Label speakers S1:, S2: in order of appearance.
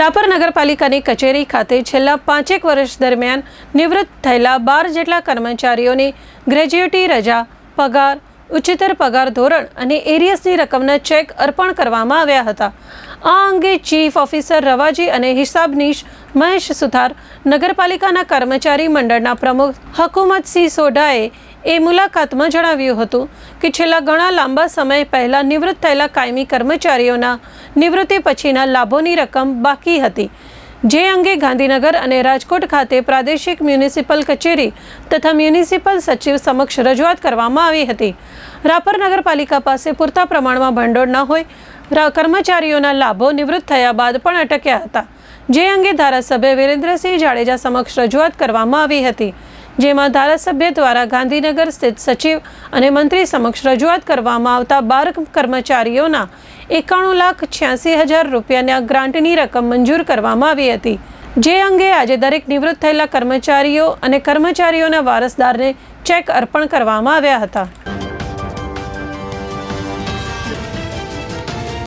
S1: રાપર નગરપાલિકાની કચેરી ખાતે છેલ્લા પાંચેક વર્ષ દરમિયાન નિવૃત્ત થયેલા બાર જેટલા કર્મચારીઓની ગ્રેજ્યુટી રજા, પગાર, ઉચ્ચતર પગાર ધોરણ અને એરિયસની રકમના ચેક અર્પણ કરવામાં આવ્યા હતા. આ અંગે ચીફ ઓફિસર રવાજી અને હિસાબનીશ મહેશ સુથાર નગરપાલિકાના કર્મચારી મંડળના પ્રમુખ હકુમતસિંહ સોઢાએ એ મુલાકાતમાં જણાવ્યું હતું કે છેલ્લા ઘણા લાંબા સમય પહેલાં નિવૃત્ત થયેલા કાયમી કર્મચારીઓના નિવૃત્તિ પછીના લાભોની રકમ બાકી હતી. જે અંગે ગાંધીનગર અને રાજકોટ ખાતે પ્રાદેશિક મ્યુનિસિપલ કચેરી તથા મ્યુનિસિપલ સચિવ સમક્ષ રજૂઆત કરવામાં આવી હતી. રાપર નગરપાલિકા પાસે પૂરતા પ્રમાણમાં ભંડોળ ન હોય કર્મચારીઓના લાભો નિવૃત્ત થયા બાદ પણ અટક્યા હતા. જે અંગે ધારાસભ્ય વિરેન્દ્રસિંહ જાડેજા સમક્ષ રજૂઆત કરવામાં આવી હતી. જેમાં ધારાસભ્ય દ્વારા ગાંધીનગર સ્થિત સચિવ અને મંત્રી સમક્ષ રજૂઆત કરવામાં આવતા બાર કર્મચારીઓના એકાણું લાખ છ્યાસી હજાર રૂપિયાના ગ્રાન્ટની રકમ મંજૂર કરવામાં આવી હતી. જે અંગે આજે દરેક નિવૃત્ત થયેલા કર્મચારીઓ અને કર્મચારીઓના વારસદારને ચેક અર્પણ કરવામાં આવ્યા હતા.